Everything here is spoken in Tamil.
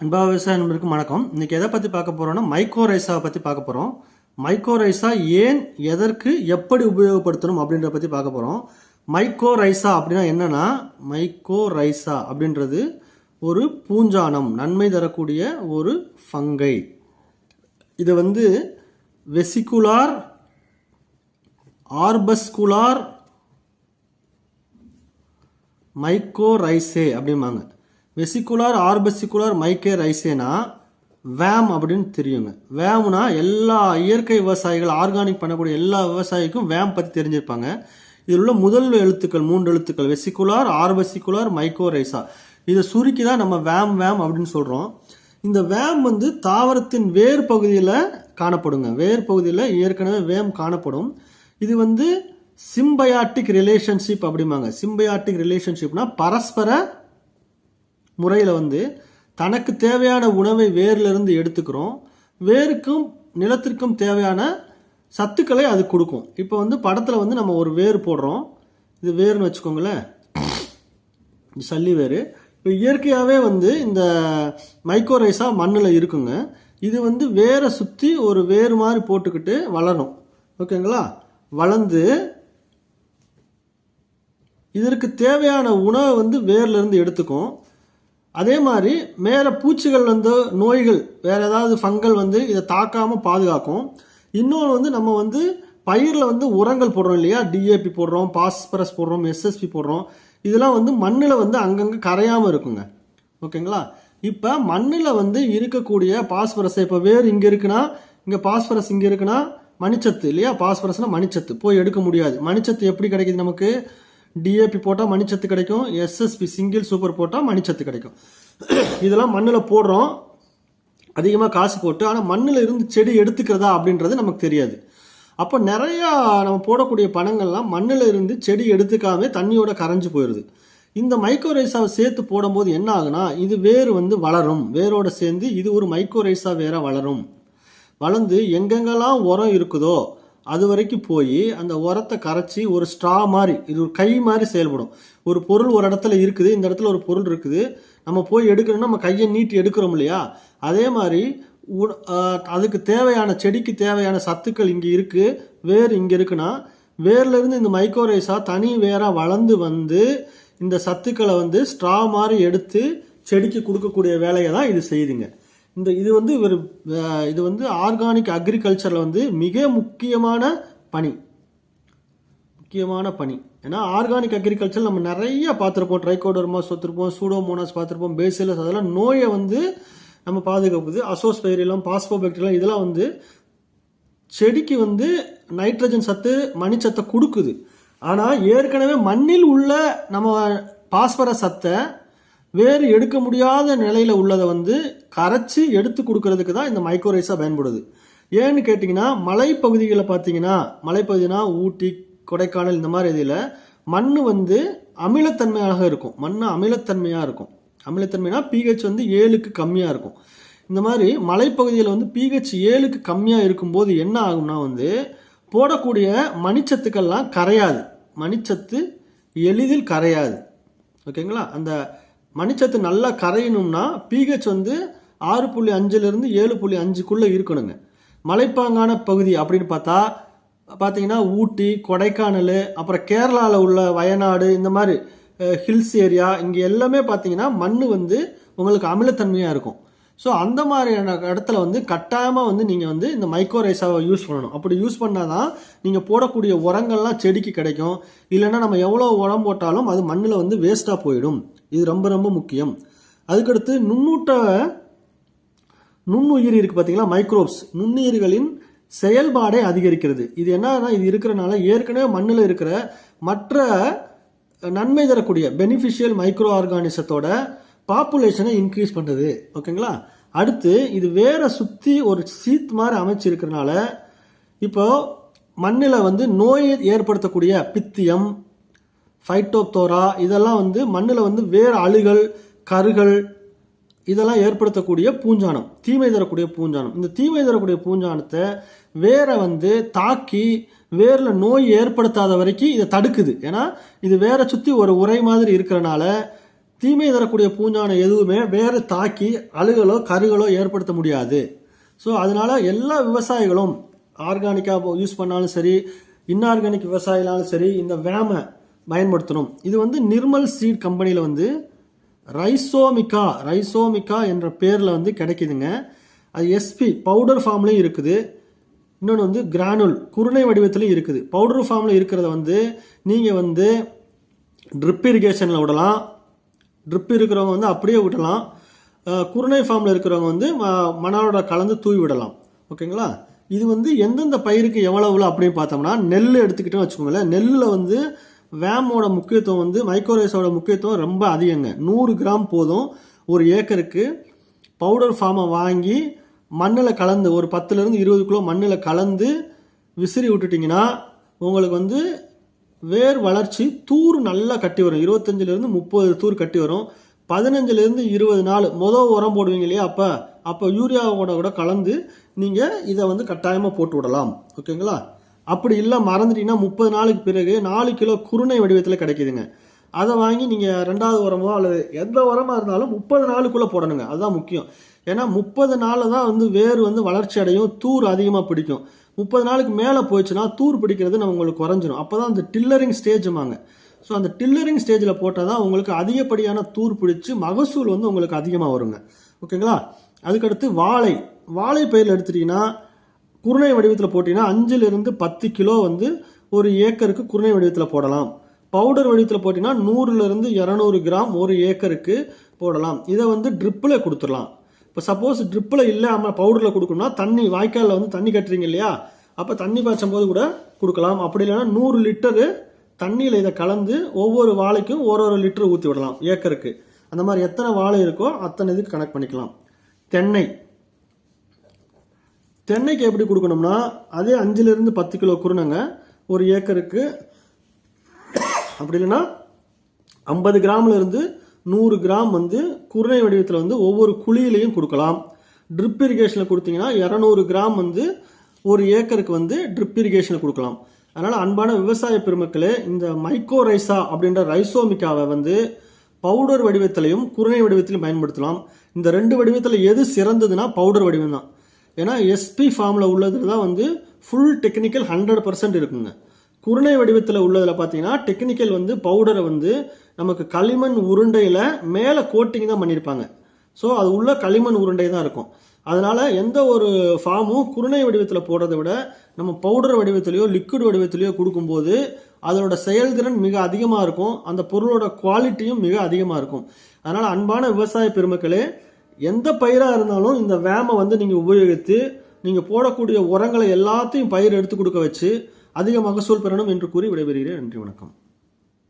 அன்பா விவசாய நண்பருக்கு வணக்கம். இன்னைக்கு எதை பற்றி பார்க்க போகிறோம்னா மைக்ரோரைஸாவை பற்றி பார்க்க போகிறோம் மைக்ரோரைஸா ஏன் எதற்கு எப்படி உபயோகப்படுத்தணும் அப்படின்றத பற்றி பார்க்க போகிறோம் மைக்ரோரைஸா அப்படின்னா என்னன்னா மைக்ரோரைஸா அப்படின்றது ஒரு பூஞ்சானம் நன்மை தரக்கூடிய ஒரு ஃபங்கை. இது வந்து வெசிகுலார் ஆர்பஸ்குலார் மைக்ரோரைசே அப்படிம்பாங்க. வெசிகுலார் ஆர்பசிகுலார் மைக்கே ரைசேனா வேம் அப்படின்னு தெரியுங்க. வேம்னா எல்லா இயற்கை விவசாயிகள் ஆர்கானிக் பண்ணக்கூடிய எல்லா விவசாயிக்கும் வேம் பற்றி தெரிஞ்சிருப்பாங்க. இதில் உள்ள முதல் எழுத்துக்கள் மூன்று எழுத்துக்கள் வெசிகுலார் மைக்கோ மைக்கோரைசா இதை சுருக்கி தான் நம்ம வேம் வேம் அப்படின்னு சொல்கிறோம் இந்த வேம் வந்து தாவரத்தின் வேர் பகுதியில் காணப்படுங்க. வேர் பகுதியில் ஏற்கனவே வேம் காணப்படும். இது வந்து சிம்பயாட்டிக் ரிலேஷன்ஷிப் அப்படிம்பாங்க. சிம்பயாட்டிக் ரிலேஷன்ஷிப்னா பரஸ்பர முறையில் வந்து தனக்கு தேவையான உணவை வேர்லேருந்து எடுத்துக்கிறோம். வேருக்கும் நிலத்திற்கும் தேவையான சத்துக்களை அது கொடுக்கும். இப்போ வந்து படத்தில் வந்து நம்ம ஒரு வேர் போடுறோம். இது வேர்னு வச்சுக்கோங்களேன். சல்லி வேர். இப்போ இயற்கையாகவே வந்து இந்த மைக்ரோரைஸா மண்ணில் இருக்குங்க. இது வந்து வேரை சுற்றி ஒரு வேர் மாதிரி போட்டுக்கிட்டு வளரும் ஓகேங்களா? வளர்ந்து இதற்கு தேவையான உணவை வந்து வேர்லேருந்து எடுத்துக்கும். அதே மாதிரி மேலே பூச்சிகள் வந்து நோய்கள் வேறு ஏதாவது ஃபங்கல் வந்து இதை தாக்காமல் பாதுகாக்கும். இன்னொன்று வந்து நம்ம வந்து பயிரில் வந்து உரங்கள் போடுறோம் இல்லையா? டிஏபி போடுறோம் பாஸ்பரஸ் போடுறோம் எஸ்எஸ்பி போடுறோம். இதெல்லாம் வந்து மண்ணில் வந்து அங்கங்கே கரையாமல் இருக்குங்க. ஓகேங்களா? இப்போ மண்ணில் வந்து இருக்கக்கூடிய பாஸ்பரஸ் இப்போ வேர் இங்கே இருக்குன்னா இங்கே பாஸ்பரஸ் இங்கே இருக்குன்னா மணிச்சத்து இல்லையா? பாஸ்பரஸ்னால் மணிச்சத்து. போய் எடுக்க முடியாது. மணிச்சத்து எப்படி கிடைக்குது நமக்கு? டிஏபி போட்டால் மணிச்சத்து கிடைக்கும். எஸ்எஸ்பி சிங்கிள் சூப்பர் போட்டால் மணிச்சத்து கிடைக்கும். இதெல்லாம் மண்ணில் போடுறோம். அதிகமாக காசு போட்டு ஆனால் மண்ணில் இருந்து செடி எடுத்துக்கிறதா அப்படின்றது நமக்கு தெரியாது. அப்போ நிறையா நம்ம போடக்கூடிய பணங்கள்லாம் மண்ணில் இருந்து செடி எடுத்துக்காமே தண்ணியோட கரைஞ்சு போயிடுது இந்த மைக்ரோரைஸாவை சேர்த்து போடும்போது என்ன ஆகுனா இது வேர் வந்து வளரும். வேரோட சேர்ந்து இது ஒரு மைக்ரோரைஸா வேற வளரும். வளர்ந்து எங்கெங்கெல்லாம் உரம் இருக்குதோ அது வரைக்கும் போய் அந்த உரத்தை கரைச்சி ஒரு ஸ்ட்ரா மாதிரி இது ஒரு கை மாதிரி செயல்படும். ஒரு பொருள் ஒரு இடத்துல இருக்குது இந்த இடத்துல ஒரு பொருள் இருக்குது. நம்ம போய் எடுக்கணும்னா நம்ம கையை நீட்டி எடுக்கிறோம் இல்லையா? அதே மாதிரி உ- அதுக்கு தேவையான செடிக்கு தேவையான சத்துக்கள் இங்கே இருக்குது வேர் இங்கே இருக்குன்னா வேர்லேருந்து இந்த மைக்ரோரைஸாக தனி வேராக வளர்ந்து வந்து இந்த சத்துக்களை வந்து ஸ்ட்ரா மாதிரி எடுத்து செடிக்கு கொடுக்கக்கூடிய வேலையை தான் இது செய்யுதுங்க. இந்த இது வந்து இவர் இது வந்து ஆர்கானிக் அக்ரிகல்ச்சரில் வந்து மிக முக்கியமான பணி. முக்கியமான பணி. ஏன்னா ஆர்கானிக் அக்ரிகல்ச்சர் நம்ம நிறைய பார்த்துருப்போம். ட்ரைகோடர்மாஸ் பார்த்துருப்போம் சூடோமோனாஸ் பார்த்துருப்போம் பேசிலஸ் அதெல்லாம் நோயை வந்து நம்ம பாதுகாப்புது அசோஸ்பைரிலம் பாஸ்போபெக்டீரியம் இதெல்லாம் வந்து செடிக்கு வந்து நைட்ரஜன் சத்து மணிச்சத்தை கொடுக்குது. ஆனால் ஏற்கனவே மண்ணில் உள்ள நம்ம பாஸ்பரஸ் சத்தை வேறு எடுக்க முடியாத நிலையில் உள்ளதை வந்து கரைச்சி எடுத்து கொடுக்கறதுக்கு தான் இந்த மைக்ரோரைஸாக பயன்படுது. ஏன்னு கேட்டிங்கன்னா மலைப்பகுதிகளில் பார்த்தீங்கன்னா மலைப்பகுதினா ஊட்டி கொடைக்கானல் இந்த மாதிரி இதில் மண் வந்து அமிலத்தன்மையாக இருக்கும். மண் அமிலத்தன்மையாக இருக்கும். அமிலத்தன்மைனா பிஹெச் வந்து ஏழுக்கு கம்மியாக இருக்கும். இந்த மாதிரி மலைப்பகுதியில் வந்து பிஹெச் ஏழுக்கு கம்மியாக இருக்கும்போது என்ன ஆகும்னா வந்து போடக்கூடிய மணிச்சத்துக்கள்லாம் கரையாது. மணிச்சத்து எளிதில் கரையாது. ஓகேங்களா? அந்த மணிச்சத்து நல்லா கரையணும்னா பிஹெச் வந்து ஆறு புள்ளி அஞ்சுலேருந்து ஏழு புள்ளி அஞ்சுக்குள்ளே இருக்கணுங்க. மலைப்பாங்கான பகுதி அப்படின்னு பார்த்தா பார்த்தீங்கன்னா ஊட்டி கொடைக்கானல் அப்புறம் கேரளாவில் உள்ள வயநாடு இந்த மாதிரி ஹில்ஸ் ஏரியா இங்கே எல்லாமே பார்த்தீங்கன்னா மண் வந்து உங்களுக்கு அமிலத்தன்மையாக இருக்கும். ஸோ அந்த மாதிரியான இடத்துல வந்து கட்டாயமாக வந்து நீங்கள் வந்து இந்த மைக்ரோரைஸாவை யூஸ் பண்ணணும். அப்படி யூஸ் பண்ணால் தான் நீங்கள் போடக்கூடிய உரங்கள்லாம் செடிக்கு கிடைக்கும். இல்லைன்னா நம்ம எவ்வளோ உரம் போட்டாலும் அது மண்ணில் வந்து வேஸ்ட்டாக போயிடும். இது ரொம்ப ரொம்ப முக்கியம். அதுக்கடுத்து நுண்ணூட்ட நுண்ணுயிரி இருக்கு பார்த்தீங்களா மைக்ரோப்ஸ் நுண்ணுயிர்களின் செயல்பாடை அதிகரிக்கிறது. இது என்னன்னா இது இருக்கிறனால ஏற்கனவே மண்ணில் இருக்கிற மற்ற நன்மை தரக்கூடிய பெனிஃபிஷியல் மைக்ரோ ஆர்கானிசத்தோட பாப்புலேஷனை இன்க்ரீஸ் பண்ணுறது ஓகேங்களா அடுத்து இது வேற சுற்றி ஒரு சீத் மாதிரி அமைச்சிருக்கிறனால இப்போ மண்ணில் வந்து நோயை ஏற்படுத்தக்கூடிய பித்தியம் ஃபைட்டோப்தோரா இதெல்லாம் வந்து மண்ணில் வந்து வேறு அழுகல் கருகள் இதெல்லாம் ஏற்படுத்தக்கூடிய பூஞ்சானம் தீமை தரக்கூடிய பூஞ்சானம். இந்த தீமை தரக்கூடிய பூஞ்சானத்தை வேரை வந்து தாக்கி வேரில் நோய் ஏற்படுத்தாத வரைக்கும் இதை தடுக்குது. ஏன்னா இது வேரை சுற்றி ஒரு உரை மாதிரி இருக்கிறனால தீமை தரக்கூடிய பூஞ்சானை எதுவுமே வேறு தாக்கி அழுகலோ கருகளோ ஏற்படுத்த முடியாது. ஸோ அதனால எல்லா விவசாயிகளும் ஆர்கானிக்காக யூஸ் பண்ணாலும் சரி இன்ஆர்கானிக் விவசாயினாலும் சரி இந்த வேமை பயன்படுத்தணும். இது வந்து நிர்மல் சீட் கம்பெனியில் வந்து ரைசோமிக்கா ரைசோமிக்கா என்ற பேரில் வந்து கிடைக்குதுங்க. அது எஸ்பி பவுடர் ஃபார்ம்லேயும் இருக்குது. இன்னொன்று வந்து கிரானுல் குருணை வடிவத்திலையும் இருக்குது. பவுடர் ஃபார்மில் இருக்கிறத வந்து நீங்கள் வந்து ட்ரிப் இரிகேஷனில் விடலாம். ட்ரிப் இருக்கிறவங்க வந்து அப்படியே விடலாம். குருணை ஃபார்மில் இருக்கிறவங்க வந்து மணலோட கலந்து தூவி விடலாம். ஓகேங்களா? இது வந்து எந்தெந்த பயிருக்கு எவ்வளவுல அப்படின்னு பார்த்தோம்னா நெல் எடுத்துக்கிட்டோம் வச்சுக்கோங்களேன். நெல்லில் வந்து வேமோட முக்கியத்துவம் வந்து மைக்ரோரைஸோட முக்கியத்துவம் ரொம்ப அதிகங்க. நூறு கிராம் போதும் ஒரு ஏக்கருக்கு. பவுடர் ஃபார்மை வாங்கி மண்ணில் கலந்து ஒரு பத்துலேருந்து இருபது கிலோ மண்ணில் கலந்து விசிறி விட்டுட்டிங்கன்னா உங்களுக்கு வந்து வேர் வளர்ச்சி தூர் நல்லா கட்டி வரும். இருபத்தஞ்சிலேருந்து முப்பது தூர் கட்டி வரும். பதினஞ்சுலேருந்து இருபது நாள். மொதல் உரம் போடுவீங்க இல்லையா? அப்போ அப்போ யூரியாவோட கூட கலந்து நீங்கள் இதை வந்து கட்டாயமாக போட்டு விடலாம். ஓகேங்களா? அப்படி இல்லை மறந்துட்டீங்கன்னா முப்பது நாளுக்கு பிறகு நாலு கிலோ குருணை வடிவத்தில் கிடைக்குதுங்க. அதை வாங்கி நீங்கள் ரெண்டாவது உரமோ அல்லது எந்த உரமாக இருந்தாலும் முப்பது நாளுக்குள்ளே போடணுங்க. அதுதான் முக்கியம். ஏன்னா முப்பது நாளில் தான் வந்து வேர் வந்து வளர்ச்சி அடையும். தூர் அதிகமாக பிடிக்கும். முப்பது நாளுக்கு மேலே போயிடுச்சுன்னா தூர் பிடிக்கிறது நம்ம உங்களுக்கு குறைஞ்சிரும். அப்போ தான் அந்த டில்லரிங் ஸ்டேஜுமாங்க ஸோ அந்த டில்லரிங் ஸ்டேஜில் போட்டால் தான் உங்களுக்கு அதிகப்படியான தூர் பிடிச்சி மகசூல் வந்து உங்களுக்கு அதிகமாக வருங்க. ஓகேங்களா? அதுக்கடுத்து வாழை. வாழை பயிரில் எடுத்துட்டிங்கன்னா குருணை வடிவத்தில் போட்டிங்கன்னா அஞ்சுலேருந்து பத்து கிலோ வந்து ஒரு ஏக்கருக்கு குருணை வடிவத்தில் போடலாம். பவுடர் வடிவத்தில் போட்டிங்கன்னா நூறுலேருந்து இரநூறு கிராம் ஒரு ஏக்கருக்கு போடலாம். இதை வந்து ட்ரிப்பில் கொடுத்துடலாம். இப்போ சப்போஸ் ட்ரிப்பில் இல்லாமல் பவுடரில் கொடுக்கணும்னா தண்ணி வாய்க்காலில் வந்து தண்ணி கட்டுறீங்க இல்லையா? அப்போ தண்ணி பாய்ச்சும் போது கூட கொடுக்கலாம். அப்படி இல்லைன்னா நூறு லிட்டரு தண்ணியில் இதை கலந்து ஒவ்வொரு வாழைக்கும் ஒரு ஒரு லிட்டர் ஊற்றி விடலாம் ஏக்கருக்கு. அந்த மாதிரி எத்தனை வாழை இருக்கோ அத்தனை இதுக்கு கனெக்ட் பண்ணிக்கலாம். தென்னை. தென்னைக்கு எப்படி கொடுக்கணும்னா அதே அஞ்சுலேருந்து பத்து கிலோ குருணைங்க ஒரு ஏக்கருக்கு அப்படி இல்லைன்னா ஐம்பது கிராம்ல இருந்து நூறு கிராம் வந்து குருணை வடிவத்தில் வந்து ஒவ்வொரு குழியிலையும் கொடுக்கலாம். ட்ரிப் இரிகேஷனில் கொடுத்தீங்கன்னா இரநூறு கிராம் வந்து ஒரு ஏக்கருக்கு வந்து ட்ரிப் இரிகேஷனில் கொடுக்கலாம். அதனால் அன்பான விவசாய பெருமக்களே இந்த மைக்கோரைசா அப்படின்ற ரைசோமிக்காவை வந்து பவுடர் வடிவத்திலையும் குருணை வடிவத்திலையும் பயன்படுத்தலாம். இந்த ரெண்டு வடிவத்தில் எது சிறந்ததுன்னா பவுடர் வடிவம் தான் ஏன்னா எஸ்பி ஃபார்மில் உள்ளது தான் வந்து ஃபுல் டெக்னிக்கல் ஹண்ட்ரட் பர்சன்ட் இருக்குங்க. குருணை வடிவத்தில் உள்ளதில் பார்த்தீங்கன்னா டெக்னிக்கல் வந்து பவுடரை வந்து நமக்கு களிமண் உருண்டையில் மேலே கோட்டிங் தான் பண்ணியிருப்பாங்க ஸோ அது உள்ள களிமண் உருண்டை தான் இருக்கும். அதனால் எந்த ஒரு ஃபார்மும் குருணை வடிவத்தில் போடுறதை விட நம்ம பவுடர் வடிவத்திலையோ லிக்விட் வடிவத்திலையோ கொடுக்கும்போது அதோட செயல்திறன் மிக அதிகமாக இருக்கும். அந்த பொருளோட குவாலிட்டியும் மிக அதிகமாக இருக்கும். அதனால் அன்பான விவசாய பெருமக்களே எந்த பயிராக இருந்தாலும் இந்த வேமை வந்து நீங்கள் உபயோகித்து நீங்கள் போடக்கூடிய உரங்களை எல்லாத்தையும் பயிர் எடுத்து கொடுக்க வச்சு அதிக மகசூல் பெறணும் என்று கூறி விடைபெறுகிறேன். நன்றி வணக்கம்.